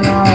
Thank.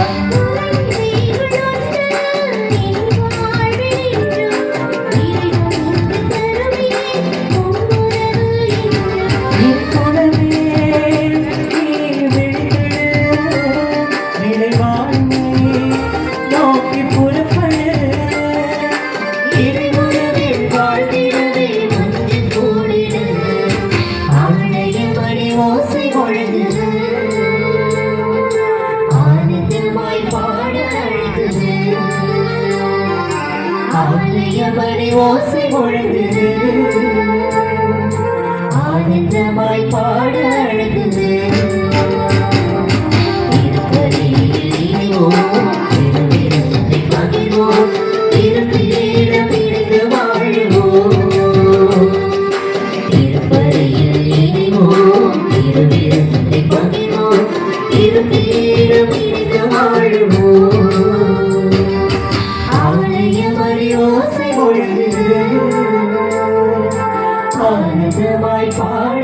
சாத்திய மணி ஓசை முழங்குது. ஆனந்தமாய் பாட அழகுது. இருப்பீரம் வாழ்வோம். பாடுமாய் பாட